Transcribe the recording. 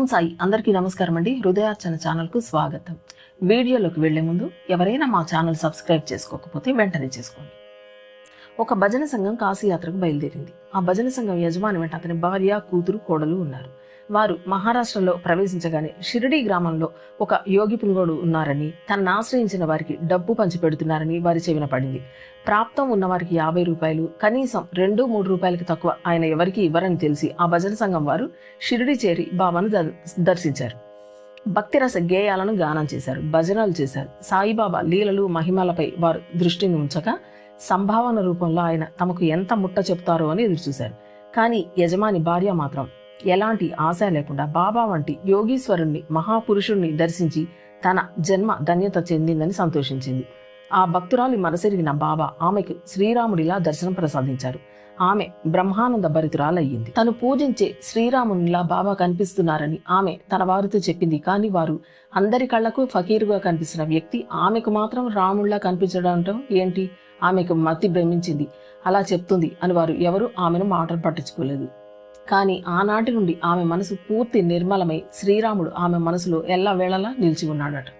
ఓం సాయి. అందరికీ నమస్కారం అండి. హృదయార్చన ఛానల్కు స్వాగతం. వీడియోలోకి వెళ్ళే ముందు ఎవరైనా మా ఛానల్ సబ్స్క్రైబ్ చేసుకోకపోతే వెంటనే చేసుకోండి. ఒక భజన సంఘం కాశీయాత్రకు బయలుదేరింది. ఆ భజన సంఘం యజమాని వెంట అతని భార్య కూతురు కోడలు ఉన్నారు. వారు మహారాష్ట్రలో ప్రవేశించగానే షిరిడి గ్రామంలో ఒక యోగి పుంగోడు ఉన్నారని తనను ఆశ్రయించిన వారికి డబ్బు పంచిపెడుతున్నారని వారి చెవిన పడింది. ప్రాప్తం ఉన్నవారికి యాభై రూపాయలు కనీసం రెండు మూడు రూపాయలకు తక్కువ ఆయన ఎవరికి ఇవ్వరని తెలిసి ఆ భజన సంఘం వారు షిరిడి చేరి బాబాను దర్శించారు. భక్తిరస గేయాలను గానం చేశారు భజనలు చేశారు. సాయిబాబా లీలలు మహిమలపై వారు దృష్టిని ఉంచక సంభావన రూపంలో ఆయన తమకు ఎంత ముట్ట చెప్తారో అని ఎదురుచూశారు. కానీ యజమాని భార్య మాత్రం ఎలాంటి ఆశ లేకుండా బాబా వంటి యోగీశ్వరుణ్ణి మహాపురుషుణ్ణి దర్శించి తన జన్మ ధన్యత చెందిందని సంతోషించింది. ఆ భక్తురాలి మనసెరిగిన బాబా ఆమెకు శ్రీరాముడిలా దర్శనం ప్రసాదించారు. ఆమె బ్రహ్మానంద భరితురాలయ్యింది. తను పూజించే శ్రీరామునిలా బాబా కనిపిస్తున్నారని ఆమె తన వారితో చెప్పింది. కానీ వారు అందరి కళ్ళకు ఫకీరుగా కనిపిస్తున్న వ్యక్తి ఆమెకు మాత్రం రాముళ్ళా కనిపించడం ఏంటి? ఆమెకు మతి భ్రమించింది. అలా చెప్తుంది అని వారు ఎవరు ఆమెను మాటలు పట్టించుకోలేదు. కానీ ఆనాటి నుండి ఆమె మనసు పూర్తి నిర్మలమై శ్రీరాముడు ఆమె మనసులో ఎల్ల వేళలా నిలిచి ఉన్నాడట.